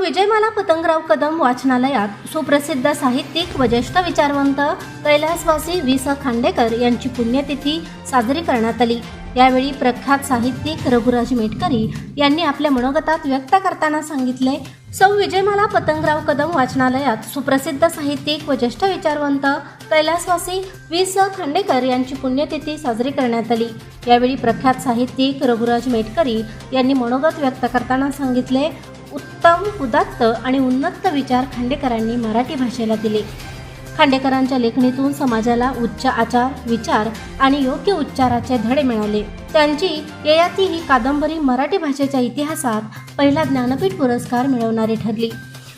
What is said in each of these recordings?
विजयमाला पतंगराव कदम वाचनालयात सुप्रसिद्ध साहित्यिक व ज्येष्ठ विचारवंत कैलासवासी वि स खांडेकर यांची पुण्यतिथी साजरी करण्यात आली. यावेळी प्रख्यात साहित्यिक रघुराज मेटकरी यांनी आपल्या मनोगतात व्यक्त करताना सांगितले सौ विजयमाला पतंगराव कदम वाचनालयात सुप्रसिद्ध साहित्यिक व ज्येष्ठ विचारवंत कैलासवासी वि स खांडेकर यांची पुण्यतिथी साजरी करण्यात आली. यावेळी प्रख्यात साहित्यिक रघुराज मेटकरी यांनी मनोगत व्यक्त करताना सांगितले उत्तम उदात्त आणि उन्नत विचार खांडेकरांनी मराठी भाषेला दिले. खांडेकरांच्या लेखणीतून समाजाला उच्च आचार विचार आणि योग्य उच्चाराचे धडे मिळाले. त्यांची ययाती ही कादंबरी मराठी भाषेच्या इतिहासात पहिला ज्ञानपीठ पुरस्कार मिळवणारी ठरली.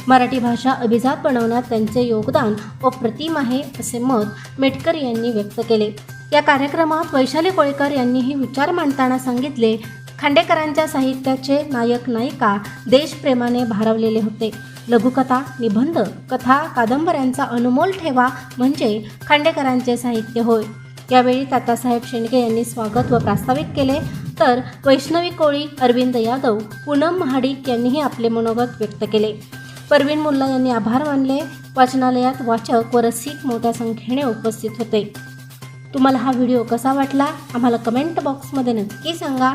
मराठी भाषा अभिजात बनवण्यात त्यांचे योगदान अप्रतिम आहे असे मत मेटकर यांनी व्यक्त केले. या कार्यक्रमात वैशाली कोळेकर यांनीही विचार मांडताना सांगितले खांडेकरांच्या साहित्याचे नायक नायिका देशप्रेमाने भारवलेले होते. लघुकथा निबंध कथा कादंबऱ्यांचा अनुमोल ठेवा म्हणजे खांडेकरांचे साहित्य होय. यावेळी तात्यासाहेब शेंडगे यांनी स्वागत व प्रास्ताविक केले. तर वैष्णवी कोळी अरविंद यादव पूनम महाडिक यांनीही आपले मनोगत व्यक्त केले. परवीन मुल्ला यांनी आभार मानले. वाचनालयात वाचक व रसिक मोठ्या संख्येने उपस्थित होते. तुम्हाला हा व्हिडिओ कसा वाटला? आम्हाला कमेंट बॉक्समध्ये नक्की सांगा.